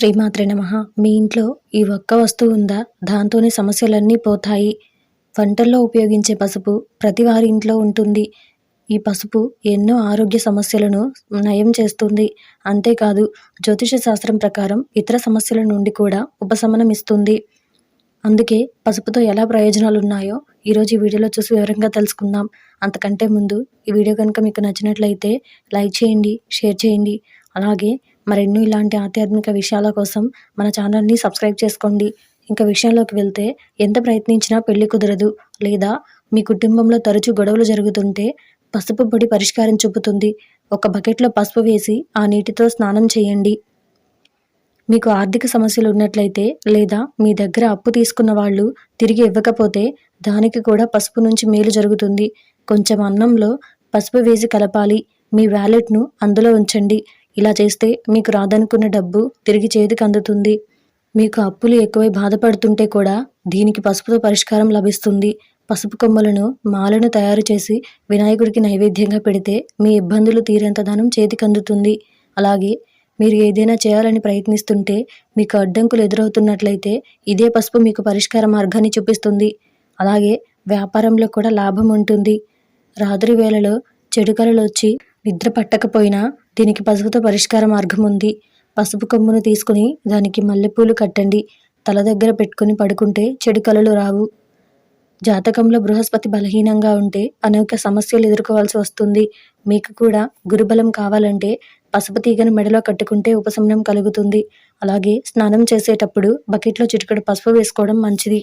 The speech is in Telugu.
శ్రీమాత్రి నమ. మీ ఇంట్లో ఈ ఒక్క వస్తువు ఉందా? దాంతోనే సమస్యలన్నీ పోతాయి. వంటల్లో ఉపయోగించే పసుపు ప్రతి వారి ఇంట్లో ఉంటుంది. ఈ పసుపు ఎన్నో ఆరోగ్య సమస్యలను నయం చేస్తుంది. అంతేకాదు జ్యోతిష శాస్త్రం ప్రకారం ఇతర సమస్యల నుండి కూడా ఉపశమనం ఇస్తుంది. అందుకే పసుపుతో ఎలా ప్రయోజనాలు ఉన్నాయో ఈరోజు ఈ వీడియోలో చూసి వివరంగా తెలుసుకుందాం. అంతకంటే ముందు ఈ వీడియో కనుక మీకు నచ్చినట్లయితే లైక్ చేయండి షేర్ చేయండి. అలాగే మరెన్నో ఇలాంటి ఆధ్యాత్మిక విషయాల కోసం మన ఛానల్ని సబ్స్క్రైబ్ చేసుకోండి. ఇంకా విషయంలోకి వెళ్తే ఎంత ప్రయత్నించినా పెళ్ళి కుదరదు. లేదా మీ కుటుంబంలో తరచూ గొడవలు జరుగుతుంటే పసుపు పొడి పరిష్కారం చూపుతుంది. ఒక బకెట్లో పసుపు వేసి ఆ నీటితో స్నానం చేయండి. మీకు ఆర్థిక సమస్యలు ఉన్నట్లయితే లేదా మీ దగ్గర అప్పు తీసుకున్న వాళ్ళు తిరిగి ఇవ్వకపోతే దానికి కూడా పసుపు నుంచి మేలు జరుగుతుంది. కొంచెం అన్నంలో పసుపు వేసి కలపాలి. మీ వ్యాలెట్ను అందులో ఉంచండి. ఇలా చేస్తే మీకు రాదనుకున్న డబ్బు తిరిగి చేతికి అందుతుంది. మీకు అప్పులు ఎక్కువై బాధపడుతుంటే కూడా దీనికి పసుపుతో పరిష్కారం లభిస్తుంది. పసుపు కొమ్మలను మాలను తయారు చేసి వినాయకుడికి నైవేద్యంగా పెడితే మీ ఇబ్బందులు తీరేంత ధనం చేతికి అందుతుంది. అలాగే మీరు ఏదైనా చేయాలని ప్రయత్నిస్తుంటే మీకు అడ్డంకులు ఎదురవుతున్నట్లయితే ఇదే పసుపు మీకు పరిష్కార మార్గాన్ని చూపిస్తుంది. అలాగే వ్యాపారంలో కూడా లాభం ఉంటుంది. రాత్రి వేళలో చెడు కలలు వచ్చి నిద్ర పట్టకపోయినా దీనికి పసుపుతో పరిష్కార మార్గం ఉంది. పసుపు కొమ్మును తీసుకుని దానికి మల్లెపూలు కట్టండి. తల దగ్గర పెట్టుకుని పడుకుంటే చెడు కలలు రావు. జాతకంలో బృహస్పతి బలహీనంగా ఉంటే అనేక సమస్యలు ఎదుర్కోవాల్సి వస్తుంది. మీకు కూడా గురుబలం కావాలంటే పసుపు తీగను మెడలో కట్టుకుంటే ఉపశమనం కలుగుతుంది. అలాగే స్నానం చేసేటప్పుడు బకెట్లో చిటికడు పసుపు వేసుకోవడం మంచిది.